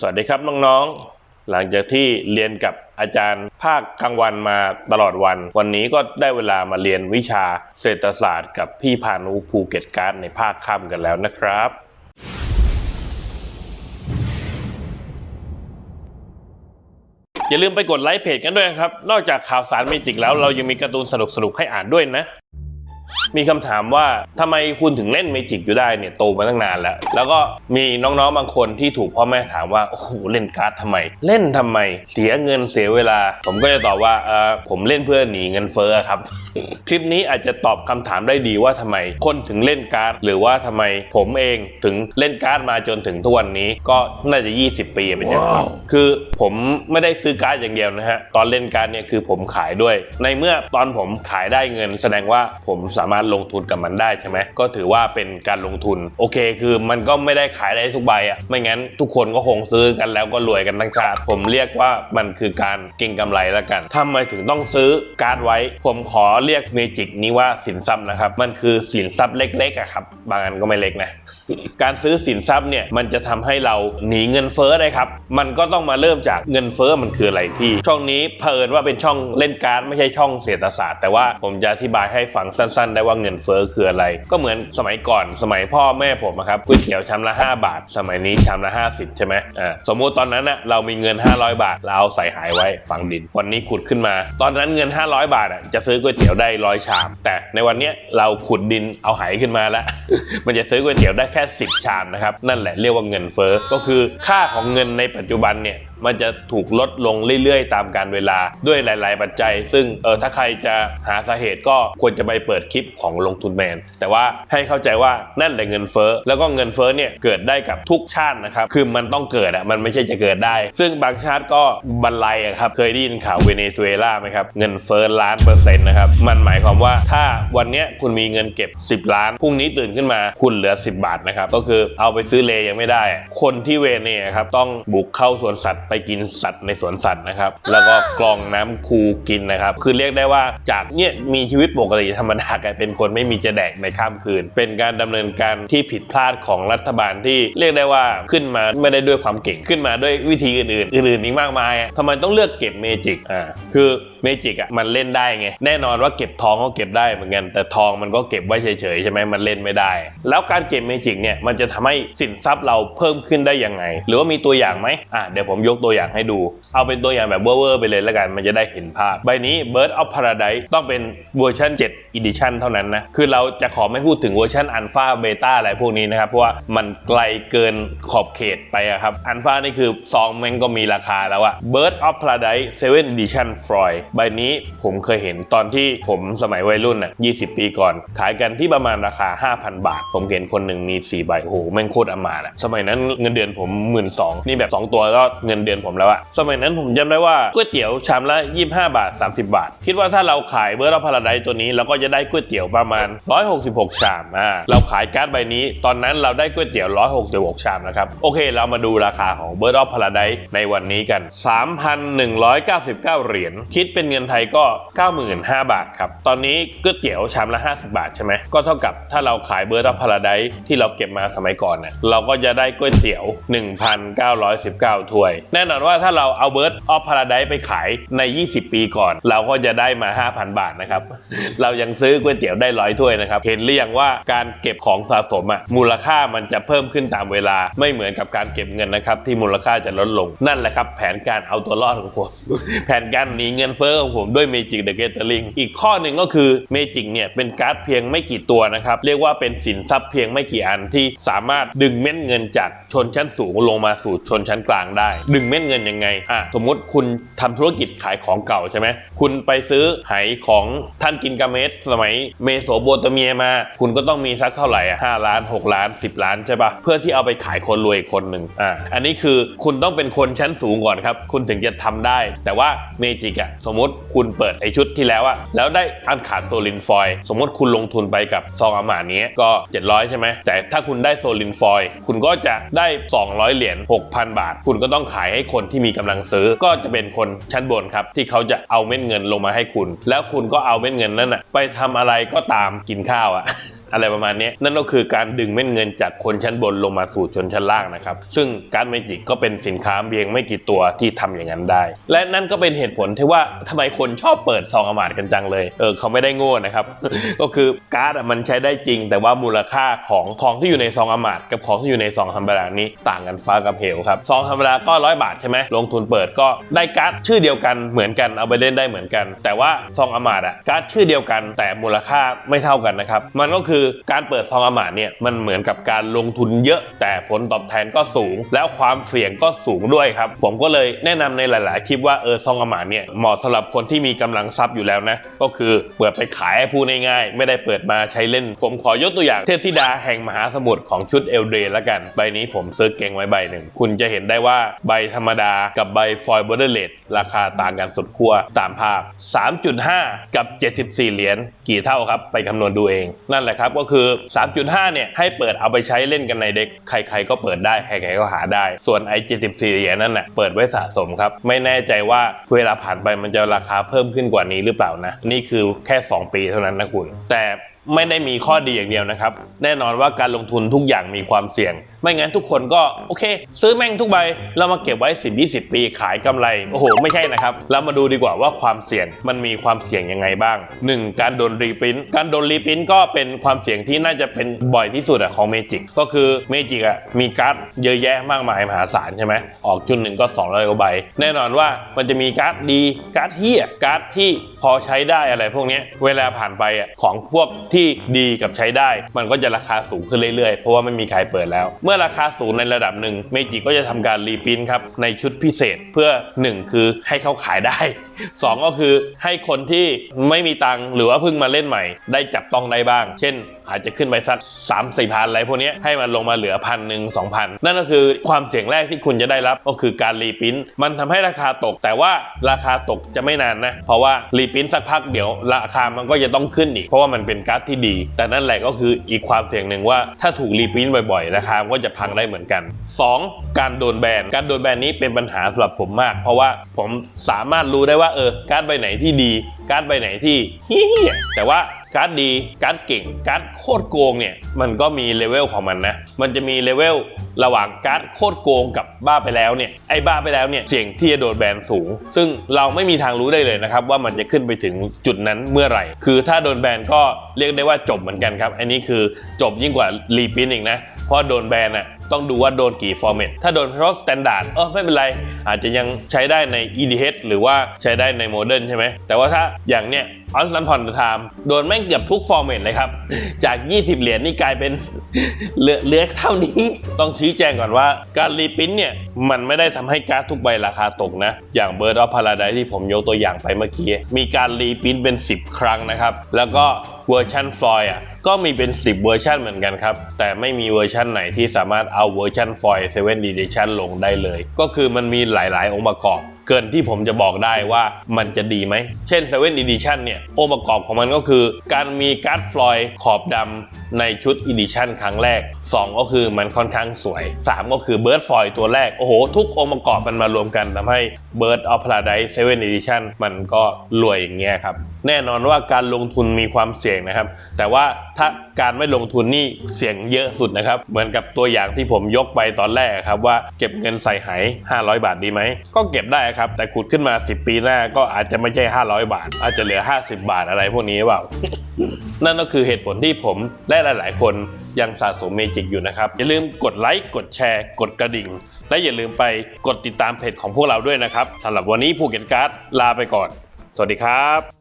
สวัสดีครับน้องๆ หลังจากที่เรียนกับอาจารย์ภาคกลางวันมาตลอดวัน วันนี้ก็ได้เวลามาเรียนวิชาเศรษฐศาสตร์ กับพี่พานุภูเก็ตการ์ดในภาคค่ำกันแล้วนะครับ อย่าลืมไปกดไลค์เพจกันด้วยนะครับ นอกจากข่าวสารเมจิกแล้วเรายังมีการ์ตูนสนุกๆให้อ่านด้วยนะ มีคำถามว่าทำไมคุณถึงเล่นเมจิกอยู่ได้เนี่ยโตมาตั้งนานแล้ว แล้วก็มีน้องๆบางคนที่ถูกพ่อแม่ถามว่าโอ้โหเล่นการ์ดทำไม เล่นทำไม เสียเงินเสียเวลา ผมก็จะตอบว่าเออผมเล่นเพื่อหนีเงินเฟ้อครับ คลิปนี้อาจจะตอบคำถามได้ดีว่าทำไมคนถึงเล่นการ์ด หรือว่าทำไมผมเองถึงเล่นการ์ดมาจนถึงทุกวันนี้ก็น่าจะ 20 ปีเป็นอย่างต่ำคือผมไม่ได้ซื้อการ์ดอย่างเดียวนะฮะตอนเล่นการ์ดเนี่ยคือผมขายด้วย ในเมื่อตอนผมขายได้เงิน แสดงว่าผมสาามารถลงทุนกับมันได้ใช่ไหมก็ถือว่าเป็นการลงทุน โอเค คือมันก็ไม่ได้ขายได้ทุกใบอะไม่งั้นทุกคนก็คงซื้อกันแล้วก็รวยกันทั้งชาติผมเรียกว่ามันคือการเก็งกำไรแล้วกันทำไมถึงต้องซื้อการ์ดไว้ ผมขอเรียกเมจิกนี้ว่าสินทรัพย์นะครับมันคือสินทรัพย์เล็กๆอะครับบางอันก็ไม่เล็กนะการซื้อสินทรัพย์เนี่ยมันจะทำให้เราหนีเงินเฟ้อได้ครับมันก็ต้องมาเริ่มจากเงินเฟ้อมันคืออะไรพี่ ช่องนี้เผอิญว่าเป็นช่องเล่นการ์ดไม่ใช่ช่องเศรษฐศาสตร์ แต่ว่าผมจะอธิบายให้ฟังสั้น ๆได้ว่าเงินเฟ้อคืออะไร ก็เหมือนสมัยก่อนสมัยพ่อแม่ผมอะครับก๋วยเตี๋ยวชามละ 5 บาท สมัยนี้ชามละ 50 ใช่ไหมอ่าสมมุติตอนนั้นอะเรามีเงิน 500 บาท เราเอาใส่หายไว้ฝังดิน วันนี้ขุดขึ้นมา ตอนนั้นเงิน 500 บาทอะจะซื้อก๋วยเตี๋ยวได้ร้อยชาม แต่ในวันเนี้ยเราขุดดินเอาหายขึ้นมาแล้ว มันจะซื้อก๋วยเตี๋ยวได้แค่ 10 ชามนะครับนั่นแหละเรียกว่าเงินเฟ้อก็คือค่าของเงินในปัจจุบันเนี่ยมันจะถูกลดลงเรื่อยๆ ตามการเวลาด้วยหลาย ๆ ปัจจัย ซึ่งเออถ้าใครจะหาสาเหตุก็ควรจะไปเปิดคลิปของลงทุนแมน แต่ว่าให้เข้าใจว่านั่นแหละเงินเฟ้อแล้วก็เงินเฟ้อเนี่ยเกิดได้กับทุกชาตินะครับคือมันต้องเกิดอะมันไม่ใช่จะเกิดได้ ซึ่งบางชาติก็บันไลอะครับเคยได้ยินข่าวเวเนซุเอลาไหมครับเงินเฟ้อล้านเปอร์เซ็นต์นะครับมันหมายความว่าถ้าวันเนี้ยคุณมีเงินเก็บ 10 ล้านพรุ่งนี้ตื่นขึ้นมาคุณเหลือ 10 บาทนะครับก็คือเอาไปซื้อเลยังไม่ได้ คนที่เวเนครับต้องบุกเข้าสวนสัตว์ไปกินสัตว์ในสวนสัตว์นะครับ แล้วก็กรองน้ำคูกินนะครับ คือเรียกได้ว่าจากเนี่ยมีชีวิตปกติธรรมดากลายเป็นคนไม่มีจะแดกในข้ามคืน เป็นการดำเนินการที่ผิดพลาดของรัฐบาลที่เรียกได้ว่าขึ้นมาไม่ได้ด้วยความเก่งขึ้นมาด้วยวิธีอื่น ๆ อื่นๆอีกมากมายทำไมต้องเลือกเก็บเมจิกอ่าคือเมจิกอะมันเล่นได้ไงแน่นอนว่าเก็บทองก็เก็บได้เหมือนกัน แต่ทองมันก็เก็บไว้เฉยๆใช่ไหมมันเล่นไม่ได้ แล้วการเก็บเมจิกเนี่ยมันจะทำให้สินทรัพย์เราเพิ่มขึ้นได้ยังไง หรือว่ามีตัวอย่างไหมอะเดี๋ยวผมยกตัวอย่างให้ดู เอาเป็นตัวอย่างแบบเวอร์ไปเลยแล้วกันมันจะได้เห็นภาพ ใบนี้ Bird of Paradise ต้องเป็นเวอร์ชัน7 Edition เท่านั้นนะ คือเราจะขอไม่พูดถึงเวอร์ชันอัลฟาเบต้าอะไรพวกนี้นะครับ เพราะว่ามันไกลเกินขอบเขตไปอะครับอัลฟานี่คือซองแม่งก็มีราคาแล้วอะ Bird of Paradise 7 Edition Freud ใบนี้ผมเคยเห็นตอนที่ผมสมัยวัยรุ่นอะ20 ปีก่อน ขายกันที่ประมาณราคา 5,000 บาท ผมเห็นคนหนึ่งมี4ใบโอ้โหแม่งโคตรอมาตย์อะสมัยนั้นเงินเดือนผม 1 2ื่นนี่แบบ 2 ตัวก็เงินเดือนผมแล้วอะสมัยนั้นผมจำได้ว่าก๋วยเตี๋ยวชามละ 25 บาท 30 บาท คิดว่าถ้าเราขายเบอร์ดอพาราไดตัวนี้เราก็จะได้ก๋วยเตี๋ยวประมาณ 166 ชามอ่าเราขายการ์ดใบนี้ ตอนนั้นเราได้ก๋วยเตี๋ยว 166 ชามนะครับโอเค เรามาดูราคาของเบอร์ดอพาราไดในวันนี้กัน 3,199 เหรียญคิดเป็นเงินไทยก็ 95,000 บาทครับตอนนี้ก๋วยเตี๋ยวชามละ 50 บาทใช่ไหมก็เท่ากับถ้าเราขายเบอร์ดอพาราไดที่เราเก็บมาสมัยก่อนเนี่ยเราก็จะได้ก๋วยเตี๋ยว 1,919ถ้วยแน่นอนว่าถ้าเราเอาเบิร์ดออฟพาราไดไปขายใน 20 ปีก่อน เราก็จะได้มา 5,000 บาทนะครับ เรายังซื้อก๋วยเตี๋ยวได้ร้อยถ้วยนะครับ เห็นหรือยังว่าการเก็บของสะสมอะมูลค่ามันจะเพิ่มขึ้นตามเวลาไม่เหมือนกับการเก็บเงินนะครับที่มูลค่าจะลดลงนั่นแหละครับแผนการเอาตัวรอดของผม แผนการหนีเงินเฟ้อของผมด้วยเมจิกเดอะเกตเตอร์ลิงอีกข้อหนึ่งก็คือเมจิกเนี่ยเป็นการ์ดเพียงไม่กี่ตัวนะครับเรียกว่าเป็นสินทรัพย์เพียงไม่กี่อันที่สามารถดึงเม็ดเงินจากชนชั้นสูงลงมาสู่ชนชั้นกลางได้ดึงเม็ดเงินยังไงอะสมมุติคุณทำธุรกิจขายของเก่าใช่ไหมคุณไปซื้อไหของท่านกินกาเมสสมัยเมโสโปเตเมียมา คุณก็ต้องมีสักเท่าไหร่อะห้าล้านหกล้านสิบล้านใช่ปะเพื่อที่เอาไปขายคนรวยอีกคนหนึ่งอ่าอันนี้คือคุณต้องเป็นคนชั้นสูงก่อนครับ คุณถึงจะทำได้ แต่ว่าเมจิกอะสมมติคุณเปิดไอชุดที่แล้วอะแล้วได้อันขาดโซลินฟอยล์สมมติคุณลงทุนไปกับซองอามานี้ก็ 700 ใช่ไหมแต่ถ้าคุณได้โซลินฟอยล์คุณก็จะได้ 200 เหรียญ6,000 บาท คุณก็ต้องขายให้คนที่มีกำลังซื้อ ก็จะเป็นคนชั้นบนครับที่เขาจะเอาเม็ดเงินลงมาให้คุณ แล้วคุณก็เอาเม็ดเงินนั้นอะไปทำอะไรก็ตามกินข้าวอะ อะไรประมาณนี้นั่นก็คือการดึงเม็ดเงินจากคนชั้นบนลงมาสู่ชนชั้นล่างนะครับซึ่งการเมจิกก็เป็นสินค้าเพียงไม่กี่ตัวที่ทำอย่างนั้นได้ และนั่นก็เป็นเหตุผลที่ว่าทำไมคนชอบเปิดซองอมาตย์กันจังเลยเออเขาไม่ได้โง่นะครับ ก็คือการ์ดมันใช้ได้จริง แต่ว่ามูลค่าของของที่อยู่ในซองอมาตย์กับของที่อยู่ในซองธรรมดานี้ต่างกันฟ้ากับเหวครับซองธรรมดาก็ร้อยบาทใช่ไหมลงทุนเปิดก็ได้การ์ดชื่อเดียวกันเหมือนกันเอาไปเล่นได้เหมือนกัน แต่ว่าซองอมาตย์อะการ์ดชื่อเดียวกันแต่มูลค่าไม่เท่ากันนะครับมันก็คือการเปิดซองอมาตย์เนี่ยมันเหมือนกับการลงทุนเยอะ แต่ผลตอบแทนก็สูง แล้วความเสี่ยงก็สูงด้วยครับ ผมก็เลยแนะนำในหลาย ๆ คลิปว่าเออซองอมาตย์เนี่ยเหมาะสำหรับคนที่มีกำลังทรัพย์อยู่แล้วนะก็คือเปิดไปขายให้ผู้ง่ายๆ ไม่ได้เปิดมาใช้เล่น ผมขอยกตัวอย่างเทพธิดาแห่งมหาสมุทรของชุดเอลเดรละกัน ใบนี้ผมซื้อเก่งไว้ใบหนึ่ง คุณจะเห็นได้ว่าใบธรรมดากับใบฟอยล์บอร์เดอร์เลดราคาต่างกันสุดขั้วตามภาพ 3.5 กับ 74 เหรียญกี่เท่าครับ ไปคำนวณดูเอง นั่นแหละครับก็คือ 3.5 เนี่ยให้เปิดเอาไปใช้เล่นกันในเด็ก ใคร ๆ ก็เปิดได้ ใครๆก็หาได้ ส่วนไอ้74เหรียญนั่นน่ะเปิดไว้สะสมครับ ไม่แน่ใจว่าเวลาผ่านไปมันจะราคาเพิ่มขึ้นกว่านี้หรือเปล่านะ นี่คือแค่ 2 ปีเท่านั้นนะคุณ แต่ ไม่ได้มีข้อดีอย่างเดียวนะครับ แน่นอนว่าการลงทุนทุกอย่างมีความเสี่ยง ไม่งั้นทุกคนก็โอเค ซื้อแม่งทุกใบแล้วมาเก็บไว้ 10 20 ปีขายกำไรโอ้โหไม่ใช่นะครับ เรามาดูดีกว่าว่าความเสี่ยงมันมีความเสี่ยงยังไงบ้าง 1. การโดนรีปรินการโดนรีปรินก็เป็นความเสี่ยงที่น่าจะเป็นบ่อยที่สุดอะของเมจิกก็คือเมจิกอะมีการ์ดเยอะแยะมากมายมหาศาลใช่ไหมออกจุดหนึ่งก็200กว่าใบแน่นอนว่ามันจะมีการ์ดดีการ์ดเฮียการ์ดที่พอใช้ได้อะไรพวกนี้เวลาผ่านไปอะของพวกทดีกับใช้ได้ มันก็จะราคาสูงขึ้นเรื่อยๆ เพราะว่าไม่มีใครเปิดแล้ว เมื่อราคาสูงในระดับหนึ่งเมจิก็จะทำการรีปรินท์ครับในชุดพิเศษเพื่อ 1 คือให้เขาขายได้ 2 ก็คือให้คนที่ไม่มีตังหรือว่าเพิ่งมาเล่นใหม่ ได้จับต้องได้บ้าง เช่นอาจจะขึ้นไปสัก3 4พันอะไรพวกนี้ให้มันลงมาเหลือพันหนึ่งสองพันนั่นก็คือความเสี่ยงแรกที่คุณจะได้รับก็คือการรีปรินท์มันทำให้ราคาตก แต่ว่าราคาตกจะไม่นานนะ เพราะว่ารีปรินท์สักพักเดี๋ยวราคามันก็จะต้องขึ้นอีกเพราะว่ามันเป็นการ์ดที่ดี แต่นั่นแหละก็คืออีกความเสี่ยงหนึ่งว่าถ้าถูกรีปรินบ่อยๆราคามับก็จะพังได้เหมือนกัน 2. การโดนแบนการโดนแบนนี้เป็นปัญหาสำหรับผมมาก เพราะว่าผมสามารถรู้ได้ว่าเออการ์ดใบไหนที่ดี การ์ดใบไหนที่เฮี้ยแต่ว่า การ์ดดี การ์ดเก่ง การ์ดโคตรโกงเนี่ย มันก็มีเลเวลของมันนะ มันจะมีเลเวลระหว่างการ์ดโคตรโกงกับบ้าไปแล้วเนี่ย ไอ้บ้าไปแล้วเนี่ย เสี่ยงที่จะโดนแบนสูง ซึ่งเราไม่มีทางรู้ได้เลยนะครับ ว่ามันจะขึ้นไปถึงจุดนั้นเมื่อไหร่ คือถ้าโดนแบนก็เรียกได้ว่าจบเหมือนกันครับ อันนี้คือจบยิ่งกว่ารีพินอีกนะ เพราะโดนแบนอะ ต้องดูว่าโดนกี่ฟอร์แมตถ้าโดนเพาะสแตนดาร์ดเออไม่เป็นไร อาจจะยังใช้ได้ใน EDH หรือว่าใช้ได้ในโมเดิร์นใช่ไหม แต่ว่าถ้าอย่างเนี้ยออนซันพอนไทม์โดนแม่งเกือบทุกฟอร์แมตเลยครับ จาก 20 เหรียญนี่กลายเป็นเหลือเหลือเท่านี้ ต้องชี้แจงก่อนว่าการรีปรินท์เนี่ย มันไม่ได้ทำให้การ์ดทุกใบราคาตกนะ อย่าง Bird of Paradise ที่ผมยกตัวอย่างไปเมื่อกี้ มีการรีปรินท์เป็น 10 ครั้งนะครับ แล้วก็เวอร์ชันฟลอยอะก็มีเป็น 10 เวอร์ชันเหมือนกันครับแต่ไม่มีเวอร์ชันไหนที่สามารถเอาเวอร์ชันฟอยเซเว่นดีเดชันลงได้เลย ก็คือมันมีหลาย ๆ องค์ประกอบ เกินที่ผมจะบอกได้ว่ามันจะดีไหม เช่น7 Edition เนี่ยองค์ประกอบของมันก็คือ การมีการ์ดฟลอยขอบดำในชุด Edition ครั้งแรก 2 ก็คือมันค่อนข้างสวย 3 ก็คือเบิร์ดฟอยตัวแรก โอ้โห ทุกองค์ประกอบมันมารวมกันทำให้ Bird of Paradise 7 Edition มันก็รวยอย่างเงี้ยครับ แน่นอนว่าการลงทุนมีความเสี่ยงนะครับ แต่ว่าถ้าการไม่ลงทุนนี่เสี่ยงเยอะสุดนะครับ เหมือนกับตัวอย่างที่ผมยกไปตอนแรกครับว่าเก็บเงินใส่ไห500 บาทดีไหม ก็เก็บได้ครับ แต่ขุดขึ้นมา 10 ปีหน้าก็อาจจะไม่ใช่ 500 บาท อาจจะเหลือ 50 บาทอะไรพวกนี้เปล่า นั่นก็คือเหตุผลที่ผมและหลาย ๆ คนยังสะสมเมจิกอยู่นะครับ อย่าลืมกดไลค์กดแชร์ กดกระดิ่ง และอย่าลืมไปกดติดตามเพจของพวกเราด้วยนะครับสำหรับวันนี้ภูเก็ตการ์ดลาไปก่อน สวัสดีครับ